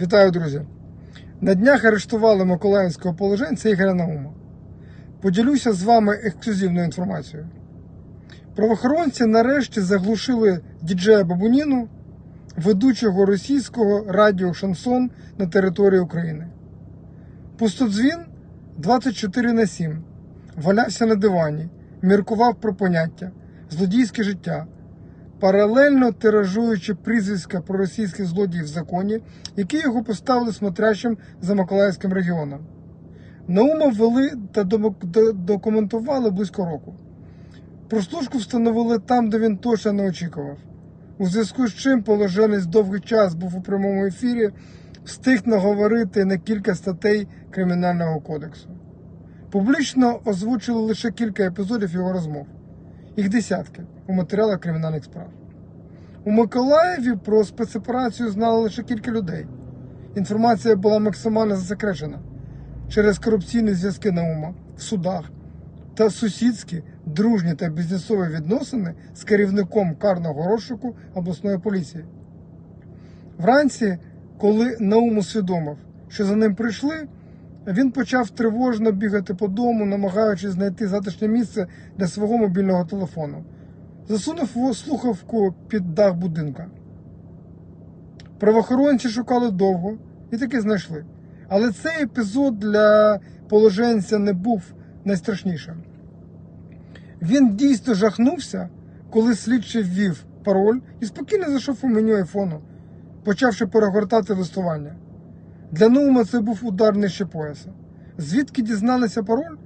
Вітаю, друзі! На днях арештували миколаївського положенця Ігоря Наума. Поділюся з вами ексклюзивною інформацією. Правоохоронці нарешті заглушили діджея Бабуніну, ведучого російського радіо Шансон на території України. Пустодзвін 24 на 7 валявся на дивані, міркував про поняття, злодійське життя, паралельно тиражуючи прізвиська проросійських злодіїв в законі, які його поставили смотрящим за Миколаївським регіоном. Наума ввели та документували близько року. Прослушку встановили там, де він точно не очікував. У зв'язку з чим положенець довгий час був у прямому ефірі, встиг наговорити на кілька статей Кримінального кодексу. Публічно озвучили лише кілька епізодів його розмов. Їх десятки у матеріалах кримінальних справ. У Миколаєві про спецоперацію знало лише кілька людей. Інформація була максимально засекречена через корупційні зв'язки Наума в судах та сусідські, дружні та бізнесові відносини з керівником карного розшуку обласної поліції. Вранці, коли Наум усвідомив, що за ним прийшли, він почав тривожно бігати по дому, намагаючись знайти затишне місце для свого мобільного телефону. Засунув слухавку під дах будинка. Правоохоронці шукали довго і таки знайшли. Але цей епізод для положенця не був найстрашнішим. Він дійсно жахнувся, коли слідчий ввів пароль і спокійно зайшов у меню айфону, почавши перегортати листування. Для Наума це був удар нижче пояса. Звідки дізналися пароль?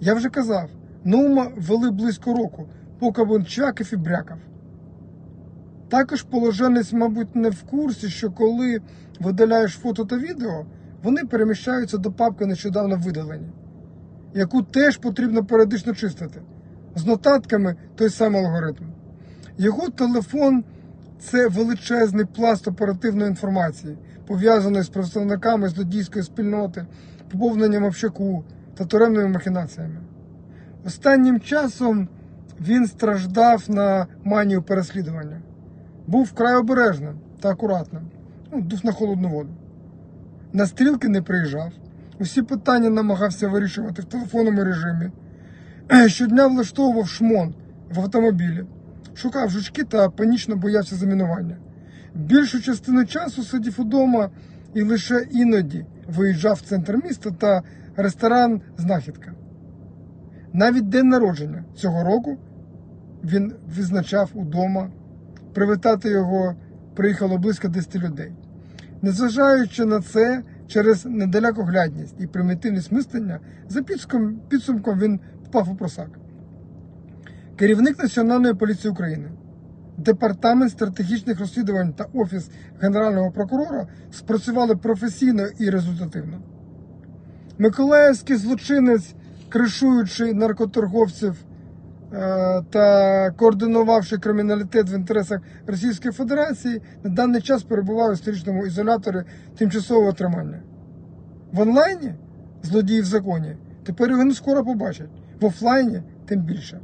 Я вже казав, Наума вели близько року, поки він чвякав і брякав. Також положенець, мабуть, не в курсі, що коли видаляєш фото та відео, вони переміщаються до папки нещодавно видалені, яку теж потрібно періодично чистити. З нотатками той самий алгоритм. Його телефон це величезний пласт оперативної інформації, пов'язаної з представниками злодійської спільноти, поповненням общаку та туремними махінаціями. Останнім часом він страждав на манію переслідування. Був вкрай обережним та акуратним, ну, дух на холодну воду. На стрілки не приїжджав, усі питання намагався вирішувати в телефонному режимі. Щодня влаштовував шмон в автомобілі, шукав жучки та панічно боявся замінування. Більшу частину часу сидів удома і лише іноді виїжджав в центр міста та ресторан Знахідка. Навіть день народження цього року він відзначав удома. Привітати його приїхало близько 10 людей. Незважаючи на це, через недалекоглядність і примітивність мислення, за підсумком, підсумком він впав у просак. Керівник Національної поліції України, Департамент стратегічних розслідувань та Офіс Генерального прокурора спрацювали професійно і результативно. Миколаївський злочинець, кришуючи наркоторговців е, та координувавши криміналітет в інтересах Російської Федерації, на даний час перебуває у сторічному ізоляторі тимчасового тримання. В онлайні злодії в законі тепер його не скоро побачать, в офлайні тим більше.